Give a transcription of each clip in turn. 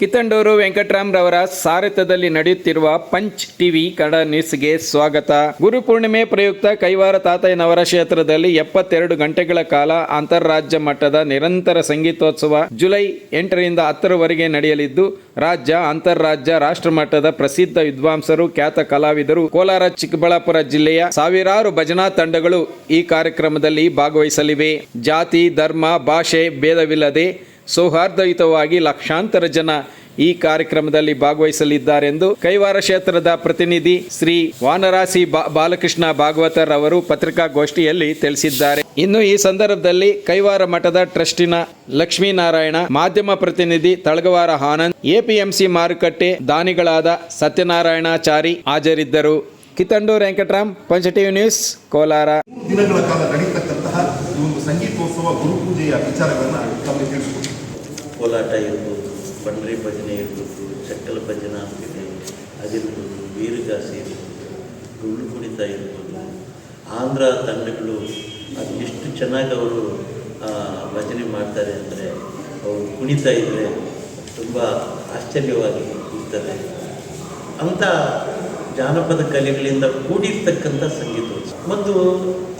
ಕಿತ್ತಂಡೂರು ವೆಂಕಟರಾಮ್ರವರ ಸಾರಥ್ಯದಲ್ಲಿ ನಡೆಯುತ್ತಿರುವ punch TV Kannada ನ್ಯೂಸ್ಗೆ ಸ್ವಾಗತ. ಗುರುಪೂರ್ಣಿಮೆ ಪ್ರಯುಕ್ತ ಕೈವಾರ ತಾತಯ್ಯನವರ ಕ್ಷೇತ್ರದಲ್ಲಿ ಎಪ್ಪತ್ತೆರಡು ಗಂಟೆಗಳ ಕಾಲ ಅಂತಾರಾಜ್ಯ ಮಟ್ಟದ ನಿರಂತರ ಸಂಗೀತೋತ್ಸವ ಜುಲೈ ಎಂಟರಿಂದ ಹತ್ತರವರೆಗೆ ನಡೆಯಲಿದ್ದು, ರಾಜ್ಯ, ಅಂತಾರಾಜ್ಯ ರಾಷ್ಟ್ರ ಮಟ್ಟದ ಪ್ರಸಿದ್ಧ ವಿದ್ವಾಂಸರು, ಖ್ಯಾತ ಕಲಾವಿದರು, ಕೋಲಾರ ಚಿಕ್ಕಬಳ್ಳಾಪುರ ಜಿಲ್ಲೆಯ ಸಾವಿರಾರು ಭಜನಾ ತಂಡಗಳು ಈ ಕಾರ್ಯಕ್ರಮದಲ್ಲಿ ಭಾಗವಹಿಸಲಿವೆ. ಜಾತಿ, ಧರ್ಮ, ಭಾಷೆ, ಭೇದವಿಲ್ಲದೆ ಸೌಹಾರ್ದಯುತವಾಗಿ ಲಕ್ಷಾಂತರ ಜನ ಈ ಕಾರ್ಯಕ್ರಮದಲ್ಲಿ ಭಾಗವಹಿಸಲಿದ್ದಾರೆಂದು ಕೈವಾರ ಕ್ಷೇತ್ರದ ಪ್ರತಿನಿಧಿ ಶ್ರೀ ವಾನರಾಸಿ ಬಾಲಕೃಷ್ಣ ಭಾಗವತರ್ ಅವರು ಪತ್ರಿಕಾಗೋಷ್ಠಿಯಲ್ಲಿ ತಿಳಿಸಿದ್ದಾರೆ. ಇನ್ನು ಈ ಸಂದರ್ಭದಲ್ಲಿ ಕೈವಾರ ಮಠದ ಟ್ರಸ್ಟಿನ ಲಕ್ಷ್ಮೀನಾರಾಯಣ, ಮಾಧ್ಯಮ ಪ್ರತಿನಿಧಿ ತಳಗವಾರ ಆನಂದ್, ಎಪಿಎಂಸಿ ಮಾರುಕಟ್ಟೆ ದಾನಿಗಳಾದ ಸತ್ಯನಾರಾಯಣಾಚಾರಿ ಹಾಜರಿದ್ದರು. ಕಿತ್ತಂಡೂರು ವೆಂಕಟರಾಮ್ ಪಂಚಟಿವಿ ನ್ಯೂಸ್, ಕೋಲಾರ. ದಿನಗಳ ಕಾಲ ಒಂದು ಸಂಗೀತೋತ್ಸವ ಗುರುಪೂಜೆಯ ವಿಚಾರಗಳನ್ನು ಕೋಲಾಟ ಇರ್ಬೋದು, ಬಂಡ್ರಿ ಭಜನೆ ಇರ್ಬೋದು, ಚಕ್ಕಲ ಭಜನೆ ಆಗ್ತಿದೆ, ಅದಿರ್ಬೋದು ವೀರಗಾಸೆ ಇರ್ಬೋದು ಡೊಳ್ಳು ಕುಣಿತ ಇರ್ಬೋದು, ಆಂಧ್ರ ತಂಡಗಳು ಅದು ಎಷ್ಟು ಚೆನ್ನಾಗಿ ಅವರು ಭಜನೆ ಮಾಡ್ತಾರೆ ಅಂದರೆ, ಅವರು ಕುಣಿತಾ ಇದ್ದರೆ ತುಂಬ ಆಶ್ಚರ್ಯವಾಗಿ ಇರ್ತದೆ ಅಂಥ ಜಾನಪದ ಕಲೆಗಳಿಂದ ಕೂಡಿರ್ತಕ್ಕಂಥ ಸಂಗೀತೋತ್ಸವ. ಮತ್ತು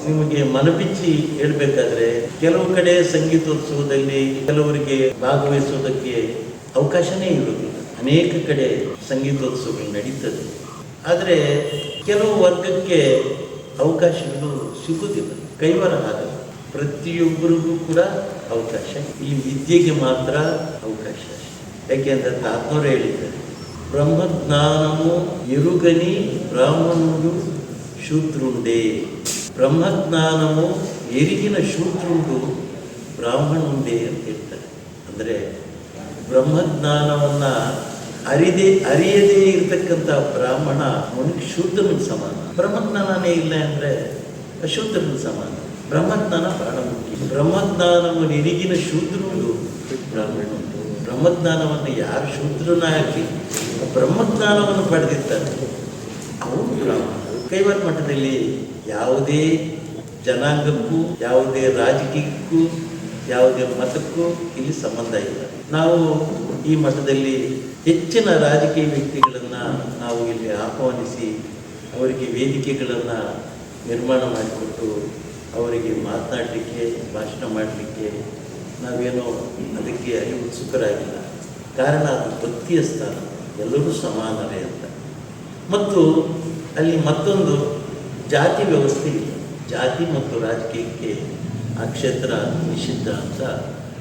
ನಿಮಗೆ ಮನಬಿಚ್ಚಿ ಹೇಳ್ಬೇಕಾದ್ರೆ, ಕೆಲವು ಕಡೆ ಸಂಗೀತೋತ್ಸವದಲ್ಲಿ ಕೆಲವರಿಗೆ ಭಾಗವಹಿಸೋದಕ್ಕೆ ಅವಕಾಶನೇ ಇರುವುದಿಲ್ಲ. ಅನೇಕ ಕಡೆ ಸಂಗೀತೋತ್ಸವಗಳು ನಡೀತದೆ. ಆದರೆ ಕೆಲವು ವರ್ಗಕ್ಕೆ ಅವಕಾಶಗಳು ಸಿಗುವುದಿಲ್ಲ. ಕೈವರ ಹಾಗೆ. ಪ್ರತಿಯೊಬ್ಬರಿಗೂ ಕೂಡ ಅವಕಾಶ. ಈ ವಿದ್ಯೆಗೆ ಮಾತ್ರ ಅವಕಾಶ. ಯಾಕೆಂದ್ರೆ ತಾತ್ನವರು ಹೇಳಿದ್ದಾರೆ. ಬ್ರಹ್ಮಜ್ಞಾನము ಇರುಗನಿ ಬ್ರಾಹ್ಮಣುಡು ಶೂದ್ರುಂಡೆ. ಬ್ರಹ್ಮಜ್ಞಾನವು ಎರಿಗಿನ ಶೂದ್ರುಂಡು ಬ್ರಾಹ್ಮಣುಂಡೆ ಅಂತ ಹೇಳ್ತಾರೆ. ಅಂದರೆ ಬ್ರಹ್ಮಜ್ಞಾನವನ್ನು ಅರಿದೇ, ಅರಿಯದೇ ಇರತಕ್ಕಂಥ ಬ್ರಾಹ್ಮಣ ಅವನಿಗೆ ಶೂದ್ರನ ಸಮಾನ. ಬ್ರಹ್ಮಜ್ಞಾನನೇ ಇಲ್ಲ ಅಂದರೆ ಅಶೂದ್ರನ ಸಮಾನ. ಬ್ರಹ್ಮಜ್ಞಾನ ಬಹಳ ಮುಖ್ಯ. ಬ್ರಹ್ಮಜ್ಞಾನವನ್ನು ಎರಿಗಿನ ಶೂದ್ರುಂಡು ಬ್ರಾಹ್ಮಣುಂಡು. ಬ್ರಹ್ಮಜ್ಞಾನವನ್ನು ಯಾರು ಶೂದ್ರನಾಗಿ ಬ್ರಹ್ಮಜ್ಞಾನವನ್ನು ಪಡೆದಿದ್ದಾರೆ. ಅವರು ಬ್ರಾಹ್ಮಣ ಕೈವಾರ ಮಠದಲ್ಲಿ ಯಾವುದೇ ಜನಾಂಗಕ್ಕೂ, ಯಾವುದೇ ರಾಜಕೀಯಕ್ಕೂ, ಯಾವುದೇ ಮತಕ್ಕೂ ಇಲ್ಲಿ ಸಂಬಂಧ ಇಲ್ಲ. ನಾವು ಈ ಮಠದಲ್ಲಿ ಹೆಚ್ಚಿನ ರಾಜಕೀಯ ವ್ಯಕ್ತಿಗಳನ್ನು ನಾವು ಇಲ್ಲಿ ಆಹ್ವಾನಿಸಿ ಅವರಿಗೆ ವೇದಿಕೆಗಳನ್ನು ನಿರ್ಮಾಣ ಮಾಡಿಕೊಟ್ಟು ಅವರಿಗೆ ಮಾತನಾಡಲಿಕ್ಕೆ, ಭಾಷಣ ಮಾಡಲಿಕ್ಕೆ ನಾವೇನೋ ಅದಕ್ಕೆ ಅಲ್ಲಿ ಉತ್ಸುಕರಾಗಿಲ್ಲ. ಕಾರಣ ಅದು ಭಕ್ತಿಯ ಸ್ಥಾನ. ಎಲ್ಲರೂ ಸಮಾನವೇ ಅಂತ. ಮತ್ತು ಅಲ್ಲಿ ಮತ್ತೊಂದು ಜಾತಿ ವ್ಯವಸ್ಥೆ ಇಲ್ಲ ಜಾತಿ ಮತ್ತು ರಾಜಕೀಯಕ್ಕೆ ಆ ಕ್ಷೇತ್ರ ನಿಷಿದ್ಧ ಅಂತ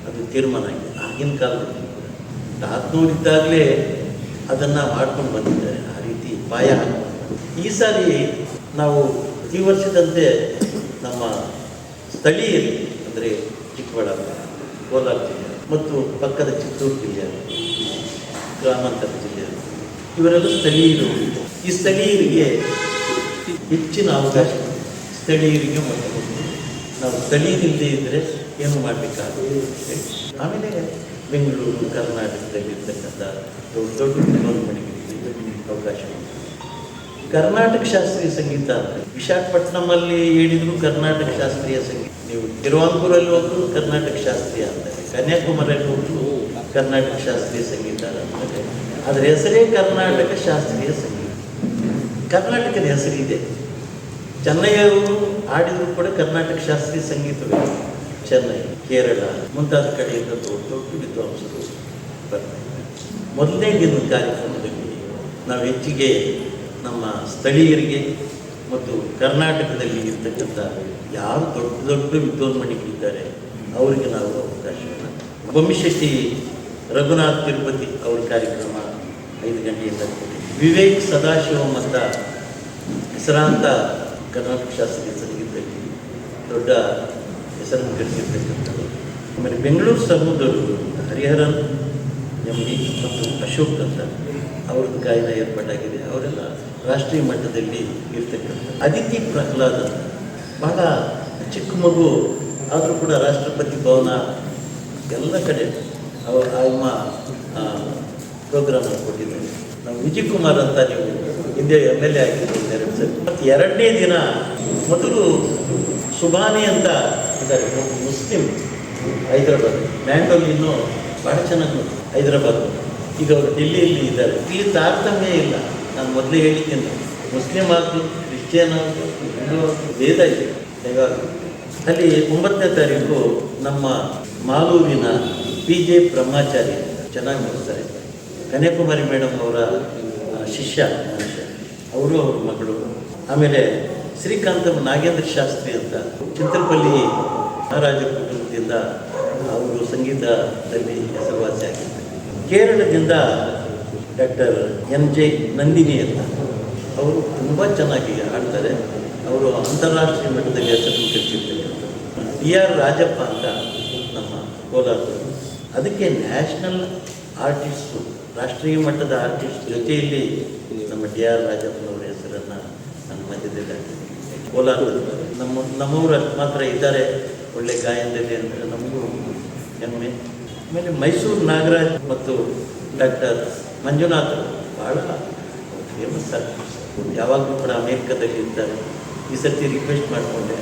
ಅದು ತೀರ್ಮಾನ ಆಗಿದೆ. ಆಗಿನ ಕಾಲದಲ್ಲಿ ಕೂಡ. ತಾತ್ನೂರಿದ್ದಾಗಲೇ ಅದನ್ನು ಮಾಡ್ಕೊಂಡು ಬಂದಿದ್ದಾರೆ. ಆ ರೀತಿ ಪಾಯ ಈ ಸಾರಿ ನಾವು ಈ ವರ್ಷದಂತೆ ನಮ್ಮ ಸ್ಥಳೀಯಲ್ಲಿ ಅಂದರೆ ಚಿಕ್ಕಬಳ್ಳಾಪುರ, ಕೋಲಾರ ಜಿಲ್ಲೆ ಮತ್ತು ಪಕ್ಕದ ಚಿತ್ತೂರು ಜಿಲ್ಲೆ. ಗ್ರಾಮಾಂತರ ಜಿಲ್ಲೆಯಲ್ಲಿ. ಇವರೆಲ್ಲ ಸ್ಥಳೀಯರು. ಈ ಸ್ಥಳೀಯರಿಗೆ ಹೆಚ್ಚಿನ ಅವಕಾಶ ಸ್ಥಳೀಯರಿಗೆ ಮಾಡಬಹುದು ನಾವು ಸ್ಥಳೀಯರಿಲ್ಲದೆ ಇದ್ದರೆ ಏನು ಮಾಡಬೇಕಾಗುತ್ತೆ? ಆಮೇಲೆ ಬೆಂಗಳೂರು, ಕರ್ನಾಟಕದಲ್ಲಿರ್ತಕ್ಕಂಥ ದೊಡ್ಡ ದೊಡ್ಡ ಮೆರವಣಿಗೆ ಅವಕಾಶ ಕರ್ನಾಟಕ ಶಾಸ್ತ್ರೀಯ ಸಂಗೀತ ವಿಶಾಖಪಟ್ಟಣಮಲ್ಲಿ ಹೇಳಿದ್ರು ಕರ್ನಾಟಕ ಶಾಸ್ತ್ರೀಯ ಸಂಗೀತ. ತಿರುವಾಂಕೂರಲ್ಲಿ ಹೋದ್ರು ಕರ್ನಾಟಕ ಶಾಸ್ತ್ರೀಯ ಅಂತಾರೆ ಕನ್ಯಾಕುಮಾರಿಯಲ್ಲಿ ಹೋದ್ರು ಕರ್ನಾಟಕ ಶಾಸ್ತ್ರೀಯ ಸಂಗೀತ ಅಂತಾರೆ ಅದರ ಹೆಸರೇ ಕರ್ನಾಟಕ ಶಾಸ್ತ್ರೀಯ ಸಂಗೀತ. ಕರ್ನಾಟಕದ ಹೆಸರಿದೆ ಚೆನ್ನೈಯವರು ಆಡಿದ್ರು ಕೂಡ ಕರ್ನಾಟಕ ಶಾಸ್ತ್ರೀಯ ಸಂಗೀತವೇ. ಚೆನ್ನೈ, ಕೇರಳ, ಮುಂತಾದ ಕಡೆಯಿಂದ ದೊಡ್ಡ ದೊಡ್ಡ ವಿದ್ವಾಂಸರು ಬರ್ತಾರೆ. ಮೊದಲನೇ ದಿನದ ಕಾರ್ಯಕ್ರಮದಲ್ಲಿ ನಾವು ಹೆಚ್ಚಿಗೆ ನಮ್ಮ ಸ್ಥಳೀಯರಿಗೆ ಮತ್ತು ಕರ್ನಾಟಕದಲ್ಲಿ ಇರ್ತಕ್ಕಂಥ ಯಾರು ದೊಡ್ಡ ದೊಡ್ಡ ವಿದ್ವಾನ್ಮಣಿಗಳಿದ್ದಾರೆ ಅವರಿಗೆ ನಾವು ಅವಕಾಶವನ್ನು ಬೊಮ್ಮಿಶೆಟ್ಟಿ ರಘುನಾಥ್ ತಿರುಪತಿ ಅವರ ಕಾರ್ಯಕ್ರಮ ಐದು ಗಂಟೆಯಿಂದ. ವಿವೇಕ್ ಸದಾಶಿವ ಅಂತ ಹೆಸರಾಂತ ಕರ್ನಾಟಕ ಶಾಸ್ತ್ರೀಯ ಸಂಗೀತದಲ್ಲಿ ದೊಡ್ಡ ಹೆಸರನ್ನು ಗಳಿಸಿರ್ತಕ್ಕಂಥದ್ದು ಆಮೇಲೆ ಬೆಂಗಳೂರು ಸಹೋದರರು ಹರಿಹರನ್, ಎಂ ಡಿ ಮತ್ತು ಅಶೋಕ್ ಅಂತ ಅವ್ರದ್ದು ಗಾಯನ ಏರ್ಪಾಟಾಗಿದೆ. ಅವರೆಲ್ಲ ರಾಷ್ಟ್ರೀಯ ಮಟ್ಟದಲ್ಲಿ ಇರ್ತಕ್ಕಂಥ ಅದಿತಿ ಪ್ರಹ್ಲಾದ್. ಬಹಳ ಚಿಕ್ಕ ಮಗು, ಆದರೂ ಕೂಡ ರಾಷ್ಟ್ರಪತಿ ಭವನ ಎಲ್ಲ ಕಡೆ ಅವ ಅಮ್ಮ ಪ್ರೋಗ್ರಾಮ್ ಕೊಟ್ಟಿದ್ದಾರೆ. ನಾವು ವಿಜಯ್ ಕುಮಾರ್ ಅಂತ ನೀವು ಹಿಂದೆ ಎಂ ಎಲ್ ಎ ಆಗಿದ್ದು ಮತ್ತು ಎರಡನೇ ದಿನ ಮೊದಲು ಸುಬಾನಿ ಅಂತ ಇದ್ದಾರೆ. ಮುಸ್ಲಿಂ ಹೈದರಾಬಾದ್. ಮ್ಯಾಂಡೋಲಿನ್ನು ಭಾಳ ಚೆನ್ನಾಗಿ ಹೈದರಾಬಾದ್. ಈಗ ಅವರು ಡೆಲ್ಲಿಯಲ್ಲಿ ಇದ್ದಾರೆ. ಇಲ್ಲಿ ತಾರತಮ್ಯ ಇಲ್ಲ. ನಾನು ಮೊದಲೇ ಹೇಳಿದ್ದೇನೆ. ಮುಸ್ಲಿಂ ಆಗಲಿ ಕ್ರಿಶ್ಚಿಯನ್ ಆಗಲಿ ಹಿಂದೂ ಆಗಲಿ ಭೇದ ಇದೆ. ಇವಾಗ ಅಲ್ಲಿ ಒಂಬತ್ತನೇ ತಾರೀಕು ನಮ್ಮ ಮಾಲೂರಿನ ಪಿ ಜೆ ಬ್ರಹ್ಮಾಚಾರಿ ಚೆನ್ನಾಗಿ ನೋಡ್ತಾರೆ. ಕನ್ಯಾಕುಮಾರಿ ಮೇಡಮ್ ಅವರ ಶಿಷ್ಯ ಅವರು ಅವ್ರ ಮಗಳು. ಆಮೇಲೆ ಶ್ರೀಕಾಂತ ನಾಗೇಂದ್ರ ಶಾಸ್ತ್ರಿ ಅಂತ ಚಿತ್ರಪಲ್ಲಿ ಮಹಾರಾಜ ಕುಟುಂಬದಿಂದ ಅವರು ಸಂಗೀತದಲ್ಲಿ ಹೆಸರುವಾಸಿಯಾಗಿದ್ದಾರೆ. ಕೇರಳದಿಂದ ಡಾಕ್ಟರ್ ಎನ್ ಜೆ ನಂದಿನಿ ಅಂತ, ಅವರು ತುಂಬ ಚೆನ್ನಾಗಿ ಆಡ್ತಾರೆ. ಅವರು ಅಂತಾರಾಷ್ಟ್ರೀಯ ಮಟ್ಟದಲ್ಲಿ ಹೆಸರು ಗಳಿಸಿರ್ತಕ್ಕಂಥದ್ದು ಡಿ ಆರ್ ರಾಜಪ್ಪ ಅಂತ ನಮ್ಮ ಕೋಲಾರದವರು. ಅದಕ್ಕೆ ನ್ಯಾಷನಲ್ ಆರ್ಟಿಸ್ಟು, ರಾಷ್ಟ್ರೀಯ ಮಟ್ಟದ ಆರ್ಟಿಸ್ಟ್ ಜೊತೆಯಲ್ಲಿ ನಮ್ಮ ಡಿ ಆರ್ ರಾಜಪ್ಪನವರ ಹೆಸರನ್ನು ನನ್ನ ಮಧ್ಯದಲ್ಲಿ. ಕೋಲಾರದಲ್ಲಿ ನಮ್ಮ ನಮ್ಮವರು ಮಾತ್ರ ಇದ್ದಾರೆ ಒಳ್ಳೆ ಗಾಯನದಲ್ಲಿ ಅಂದರೆ ನಮಗೂ ಹೆಮ್ಮೆ. ಆಮೇಲೆ ಮೈಸೂರು ನಾಗರಾಜ್ ಮತ್ತು ಡಾಕ್ಟರ್ ಮಂಜುನಾಥ್ ಭಾಳ ಫೇಮಸ್ ಯಾವಾಗಲೂ ಕೂಡ ಅಮೇರಿಕಾದಲ್ಲಿ ಇರ್ತಾರೆ ಈ ಸರ್ತಿ ರಿಕ್ವೆಸ್ಟ್ ಮಾಡಿಕೊಂಡೆ,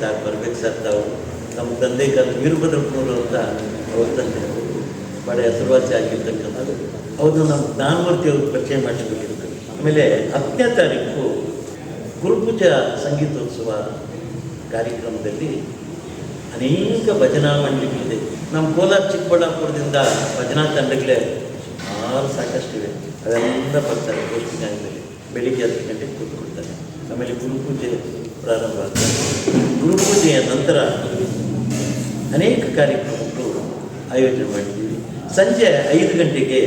ಸರ್, ಬರ್ಬೇಕು ಸರ್ ತಾವು. ನಮ್ಮ ತಂದೆ ಕಾಲ ವೀರಭದ್ರಪ್ಪನವರು ಅಂತ ಅವ್ರ ತಂದೆ. ಭಾಳ ಹೆಸರುವಾಸಿ ಆಗಿರ್ತಕ್ಕಂಥದ್ದು ಅವ್ರನ್ನ ನಮ್ಮ ಜ್ಞಾನಮೂರ್ತಿ ಅವ್ರಿಗೆ ಪರಿಚಯ ಮಾಡಿಸ್ಬೇಕಿತ್ತು. ಆಮೇಲೆ ಹತ್ತನೇ ತಾರೀಕು ಗುರುಪೂಜಾ ಸಂಗೀತೋತ್ಸವ ಕಾರ್ಯಕ್ರಮದಲ್ಲಿ ಅನೇಕ ಭಜನಾ ಮಂಡಳಿಗಳಿದೆ. ನಮ್ಮ ಕೋಲಾರ ಚಿಕ್ಕಬಳ್ಳಾಪುರದಿಂದ ಭಜನಾ ತಂಡಗಳೇ ಸುಮಾರು ಸಾಕಷ್ಟಿವೆ. ಅದೆಲ್ಲ ಬರ್ತಾರೆ ಗೋಷ್ಠಿಗಾಯದಲ್ಲಿ ಬೆಳಿಗ್ಗೆ ಹತ್ತು ಗಂಟೆಗೆ ಕೂತ್ಕೊಳ್ತಾರೆ. ಆಮೇಲೆ ಗುರುಪೂಜೆ ಪ್ರಾರಂಭ ಆಗ್ತದೆ. ಗುರುಪೂಜೆಯ ನಂತರ ಅನೇಕ ಕಾರ್ಯಕ್ರಮಗಳು ಆಯೋಜನೆ ಮಾಡಿದ್ದೀವಿ ಸಂಜೆ ಐದು ಗಂಟೆಗೆ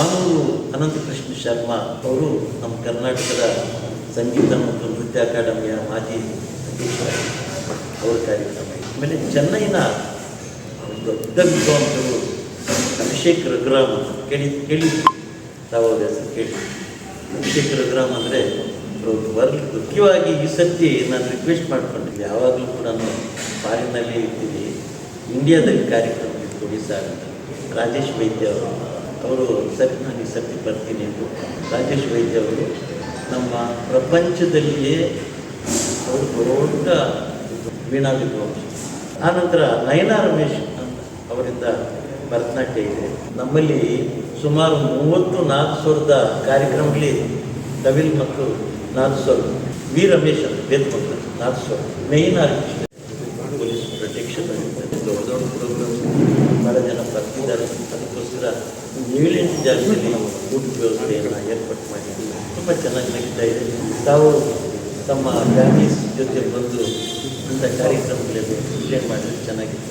ಆನೂರು ಅನಂತಕೃಷ್ಣ ಶರ್ಮಾ ಅವರು ನಮ್ಮ ಕರ್ನಾಟಕದ ಸಂಗೀತ ಮತ್ತು ನೃತ್ಯ ಅಕಾಡೆಮಿಯ ಮಾಜಿ ಅಧ್ಯಕ್ಷ ಅವರ ಕಾರ್ಯಕ್ರಮ. ಆಮೇಲೆ ಚೆನ್ನೈನ ದೊಡ್ಡ ವಿದ್ವಾಂಸರು ಅಭಿಷೇಕ್ ರಘುರಾಮ್ ಕೇಳಿ ಕೇಳಿ. ತಾವು ಹೆಸರು ಕೇಳಿ. ಅಭಿಷೇಕ್ ರಘುರಾಮ್ ಅಂದರೆ ವರ್ಲ್ಡ್ ಮುಖ್ಯವಾಗಿ ಈ ಸರ್ತಿ ನಾನು ರಿಕ್ವೆಸ್ಟ್ ಮಾಡ್ಕೊಂಡಿದ್ದೆ. ಯಾವಾಗಲೂ ಕೂಡ ನಾನು ಫಾರಿನಲ್ಲಿ ಇರ್ತೀನಿ. ಇಂಡಿಯಾದಲ್ಲಿ ಕಾರ್ಯಕ್ರಮ ಕೊಡಿ ಸರ್ ಅಂತ. ರಾಜೇಶ್ ವೈದ್ಯ ಅವರು. ಅವರು ಸರಿ, ನಾನು ಈ ಸರ್ತಿ ಬರ್ತೀನಿ ಎಂದು. ರಾಜೇಶ್ ವೈದ್ಯ ಅವರು ನಮ್ಮ ಪ್ರಪಂಚದಲ್ಲಿಯೇ ಅವರು ದೊಡ್ಡ ವೀಣಾ ವಿದ್ವಾಂಸ ಆನಂತರ ನಯನಾ ರಮೇಶ್ ಅವರಿಂದ ಭರತನಾಟ್ಯ ಇದೆ. ನಮ್ಮಲ್ಲಿ ಸುಮಾರು ಮೂವತ್ತು ನಾಲ್ಕು ಸಾವಿರದ ಕಾರ್ಯಕ್ರಮಗಳಲ್ಲಿ ಕವಿಲ್ ಮತ್ತು ನಾಲ್ಕು ಸಾವಿರ, ವಿ ರಮೇಶ್ ಅಂತ ಬೇದ ಮಕ್ಕಳು ನಾಲ್ಕು ಸಾವಿರ ಮೇಯ್ನ್ ಆರ್ಟಿಸ್ಟ್ ಪೊಲೀಸ್ ಪ್ರೊಟೆಕ್ಷನ್ ದೊಡ್ಡ ದೊಡ್ಡ ಪ್ರೋಗ್ರಾಮ್ಸ್ ಭಾಳ ಜನ ಬರ್ತಿದ್ದಾರೆ. ಅದಕ್ಕೋಸ್ಕರ ಏಳೆಂಟು ಜಾಗದಲ್ಲಿ ಊಟದ ವ್ಯವಸ್ಥೆಯನ್ನು ಏರ್ಪಾಟ್ ಮಾಡಿದ್ದೀವಿ ತುಂಬ ಚೆನ್ನಾಗಿ ನಡೀತಾ ಇದೆ. ತಾವು ತಮ್ಮ ಫ್ಯಾಮಿಲೀಸ್ ಜೊತೆ ಬಂದು ಅಂಥ ಕಾರ್ಯಕ್ರಮಗಳಲ್ಲಿ ಎಕ್ಸ್ಪ್ಲೇನ್ ಮಾಡಿದ್ರೆ ಚೆನ್ನಾಗಿದೆ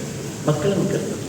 ಮಕ್ಕಳನ್ನು ಕರ್ಕೊಂಡು.